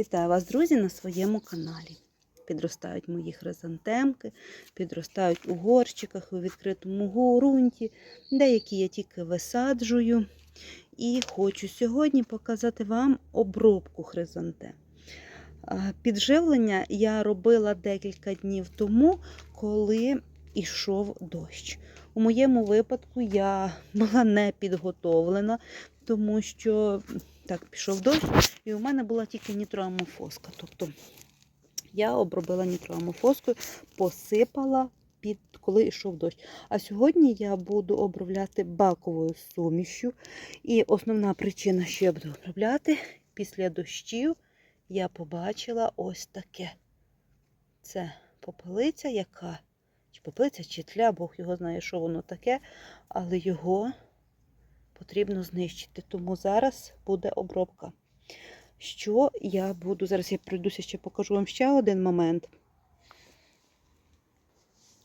Вітаю вас, друзі, на своєму каналі. Підростають мої хризантемки, підростають у горщиках, у відкритому ґрунті, деякі я тільки висаджую. І хочу сьогодні показати вам обробку хризантем. Підживлення я робила декілька днів тому, коли йшов дощ. У моєму випадку я була не підготовлена, тому що так пішов дощ, і у мене була тільки нітроамофоска. Тобто я обробила нітроамофоскою, посипала під коли йшов дощ. А сьогодні я буду обробляти баковою сумішю. І основна причина, що я буду обробляти, після дощів я побачила ось таке. Це попелиця, яка, чи попелиця, чи тля, Бог його знає, що воно таке, але його потрібно знищити. Тому зараз буде обробка. Що я буду? Зараз я пройдуся ще покажу вам ще один момент.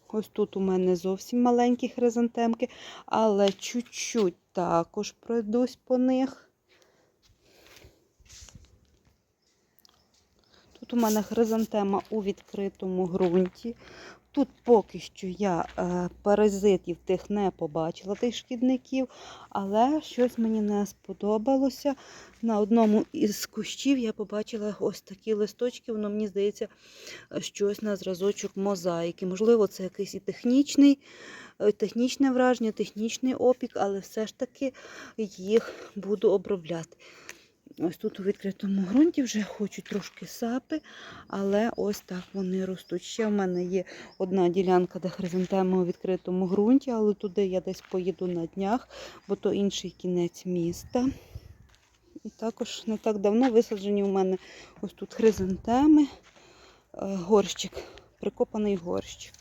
Ось тут у мене зовсім маленькі хризантемки, але чуть-чуть також пройдусь по них. Тут у мене хризантема у відкритому ґрунті. Тут поки що я е, паразитів тих не побачила, тих шкідників, але щось мені не сподобалося. На одному із кущів я побачила ось такі листочки, воно мені здається, щось на зразочок мозаїки. Можливо, це якийсь і технічний, е, технічне враження, технічний опік, але все ж таки їх буду обробляти. Ось тут у відкритому ґрунті вже хочу трошки сапи, але ось так вони ростуть. Ще в мене є одна ділянка, де хризантеми у відкритому ґрунті, але туди я десь поїду на днях, бо то інший кінець міста. І також не так давно висаджені у мене ось тут хризантеми, е, горщик, прикопаний горщик.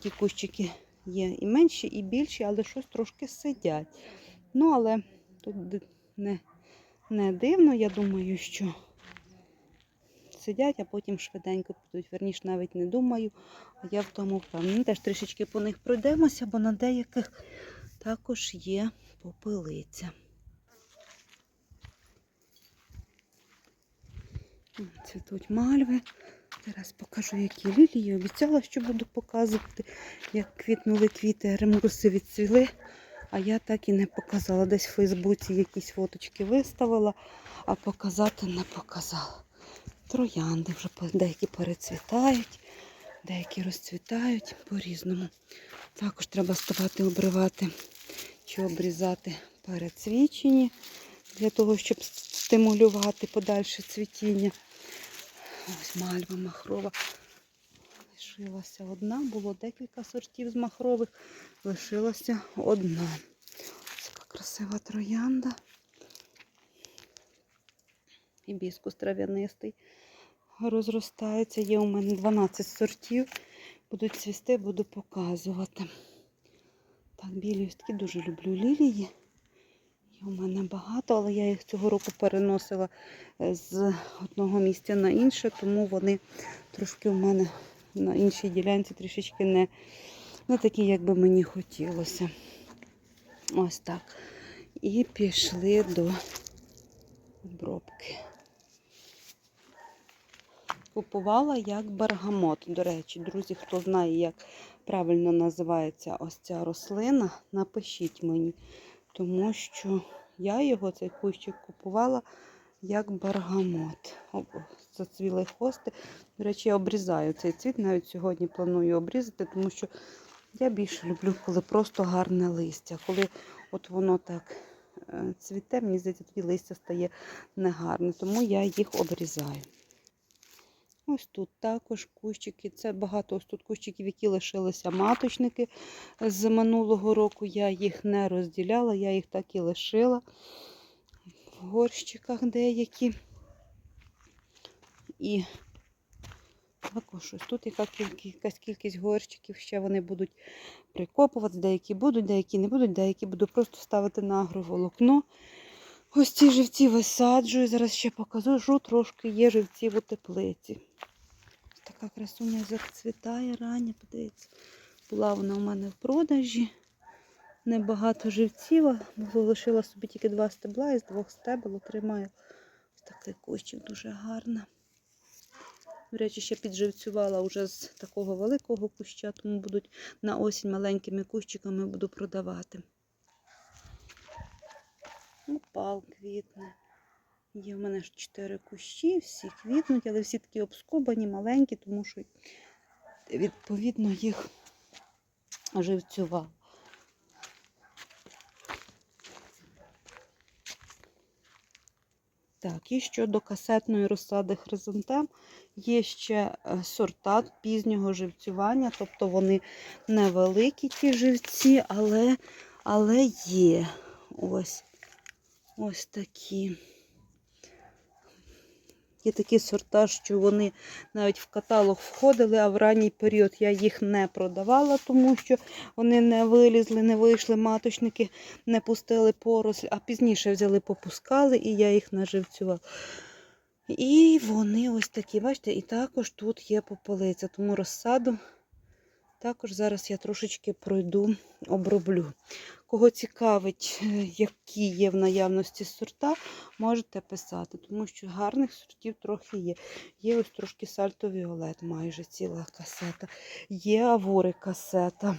Ті кущики є і менші, і більші, але щось трошки сидять. Ну, але тут не не дивно, я думаю, що сидять, а потім швиденько підуть. Верніше навіть не думаю, а я в тому впевнена. Теж трішечки по них пройдемося, бо на деяких також є попелиця. Цвітуть мальви. Зараз покажу, які лілії. Обіцяла, що буду показувати, як квітнули квіти, ремурси відцвіли. А я так і не показала. Десь в Фейсбуці якісь фоточки виставила, а показати не показала. Троянди вже деякі перецвітають, деякі розцвітають по-різному. Також треба ставати обривати чи обрізати перецвічені для того, щоб стимулювати подальше цвітіння. Ось мальва махрова. Лишилася одна, було декілька сортів з махрових, лишилася одна. Ось така красива троянда. Гібіскус трав'янистий розростається. Є у мене 12 сортів. Будуть цвісти, буду показувати. Так, білі ось дуже люблю лілії. Є у мене багато, але я їх цього року переносила з одного місця на інше, тому вони трошки у мене на іншій ділянці трішечки не, не такі, як би мені хотілося. Ось так. І пішли до обробки. Купувала як бергамот. До речі, друзі, хто знає, як правильно називається ось ця рослина, напишіть мені. Тому що я його, цей кущик, купувала як бергамот. О, Зацвіли хости. До речі, я обрізаю цей цвіт. Навіть сьогодні планую обрізати, тому що я більше люблю, коли просто гарне листя. Коли от воно так е, цвіте, мені здається, тоді листя стає негарне. Тому я їх обрізаю. Ось тут також кущики. Це багато ось тут кущиків, які лишилися маточники з минулого року. Я їх не розділяла, я їх так і лишила горщиках деякі. І також ось тут якась кількість горщиків, ще вони будуть прикопувати, деякі будуть, деякі не будуть, деякі буду просто ставити на агроволокно. Ось ці живці висаджую. Зараз ще покажу, трошки є живців у теплиці. Ось така красуня зацвітає рання, подивіться. Була вона у мене в продажі. Небагато живців, залишила собі тільки два стебла, із двох стебел отримаю Такий кущик дуже гарний. До речі, ще підживцювала вже з такого великого куща, тому будуть на осінь маленькими кущиками буду продавати. Опал квітне. Є в мене ж чотири кущі, всі квітнуть, але всі такі обскубані, маленькі, тому що відповідно їх живцювала. Так, і щодо касетної розсади хризантем, є ще е, сорта пізнього живцювання, тобто вони невеликі ті живці, але, але є ось, ось такі. Є такі сорта, що вони навіть в каталог входили, а в ранній період я їх не продавала, тому що вони не вилізли, не вийшли, маточники не пустили поросль, а пізніше взяли, попускали, і я їх наживцювала. І вони ось такі, бачите, і також тут є попелиця, тому розсаду також зараз я трошечки пройду, оброблю. Кого цікавить, е, які є в наявності сорта, можете писати, тому що гарних сортів трохи є. Є ось трошки сальто Віолет, майже ціла касета. Є авори касета.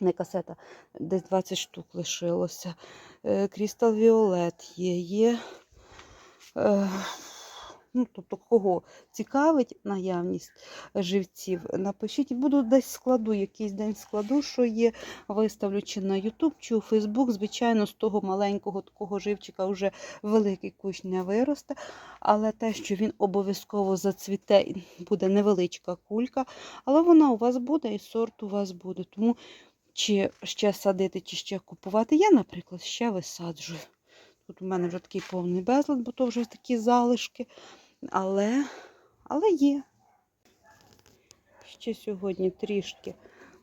Не касета, десь 20 штук лишилося. Крістал Віолет є, є. Ну, тобто, кого цікавить наявність живців, напишіть, буду десь складу, якийсь день складу, що є, виставлю чи на YouTube, чи у Facebook. Звичайно, з того маленького такого живчика вже великий кущ не виросте. Але те, що він обов'язково зацвіте, буде невеличка кулька, але вона у вас буде і сорт у вас буде. Тому чи ще садити, чи ще купувати, я, наприклад, ще висаджую. Тут у мене вже такий повний безлад, бо то вже такі залишки. Але, але є. Ще сьогодні трішки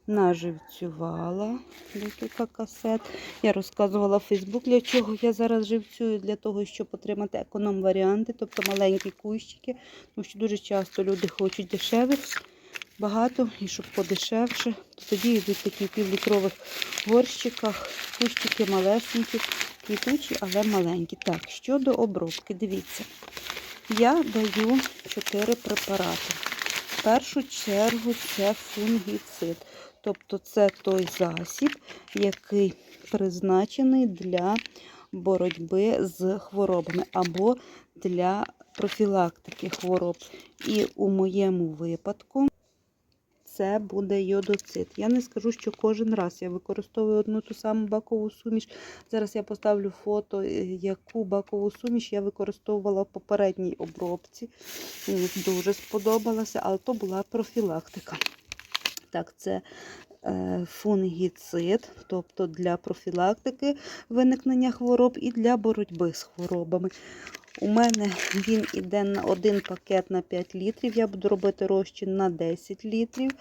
наживцювала декілька касет. Я розказувала в Фейсбук, для чого я зараз живцюю, для того, щоб отримати економ-варіанти, тобто маленькі кущики. Тому що дуже часто люди хочуть дешевих, багато і щоб подешевше. То тоді йдуть такі півлітрових горщиках, кущики малесенькі, квітучі, але маленькі. Так, щодо обробки, дивіться. Я даю 4 препарати. В першу чергу це фунгіцид. Тобто це той засіб, який призначений для боротьби з хворобами або для профілактики хвороб. І у моєму випадку це буде йодоцит. Я не скажу, що кожен раз я використовую одну ту саму бакову суміш. Зараз я поставлю фото, е, яку бакову суміш я використовувала в попередній обробці. Дуже сподобалося, але то була профілактика. Так, це е, фунгіцид, тобто для профілактики виникнення хвороб і для боротьби з хворобами. У мене він іде на один пакет на 5 літрів. Я буду робити розчин на 10 літрів.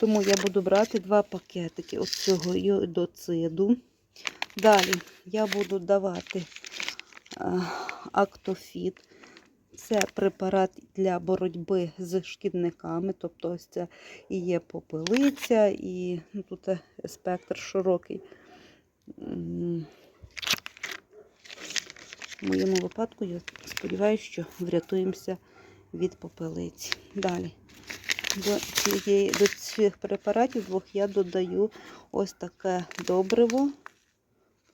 Тому я буду брати два пакетики ось цього йодоциду. Далі я буду давати е, актофіт. Це препарат для боротьби з шкідниками. Тобто, ось це і є попелиця, і ну, тут е, спектр широкий. В моєму випадку я сподіваюся, що врятуємося від попелиці. Далі до, цієї, до цих препаратів двох я додаю ось таке добриво.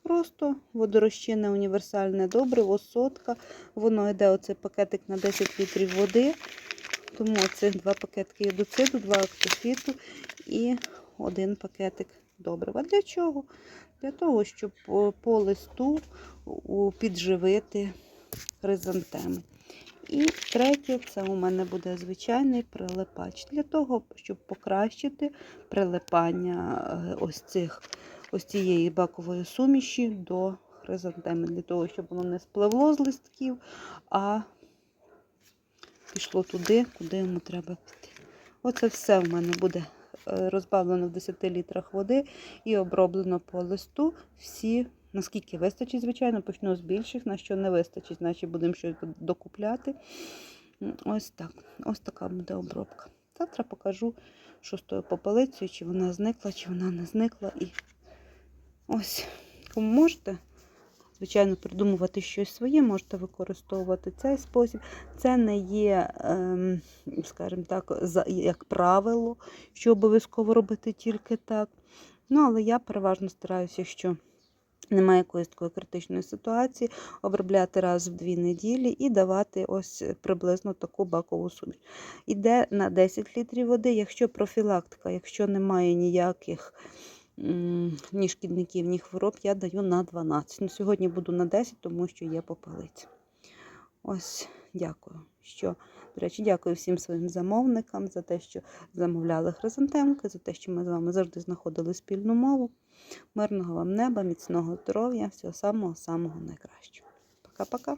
Просто водорозчинне універсальне добриво, сотка. Воно йде оцей пакетик на 10 літрів води. Тому цих два пакетики єдоциду, два актофіту і один пакетик добрива. Для чого? Для того, щоб по, по листу підживити хризантеми. І третє, це у мене буде звичайний прилипач. Для того, щоб покращити прилипання е, ось цих ось цієї бакової суміші до хризантеми, для того, щоб воно не спливло з листків, а пішло туди, куди йому треба піти. Оце все в мене буде е, розбавлено в 10 літрах води і оброблено по листу. Всі, наскільки вистачить, звичайно, почну з більших, на що не вистачить, значить будемо щось докупляти. Ось так. Ось така буде обробка. Завтра покажу, що з тою попелицею, чи вона зникла, чи вона не зникла. І ось, кому можете, звичайно, придумувати щось своє, можете використовувати цей спосіб. Це не є, ем, скажімо так, як правило, що обов'язково робити тільки так. Ну, але я переважно стараюся, що немає якоїсь такої критичної ситуації, обробляти раз в дві неділі і давати ось приблизно таку бакову суміш. Іде на 10 літрів води, якщо профілактика, якщо немає ніяких ні шкідників, ні хвороб, я даю на 12. Ну, сьогодні буду на 10, тому що є попелиця. Ось, дякую. Що, до речі, дякую всім своїм замовникам за те, що замовляли хризантемки, за те, що ми з вами завжди знаходили спільну мову. Мирного вам неба, міцного здоров'я, всього самого-самого найкращого. Пока-пока.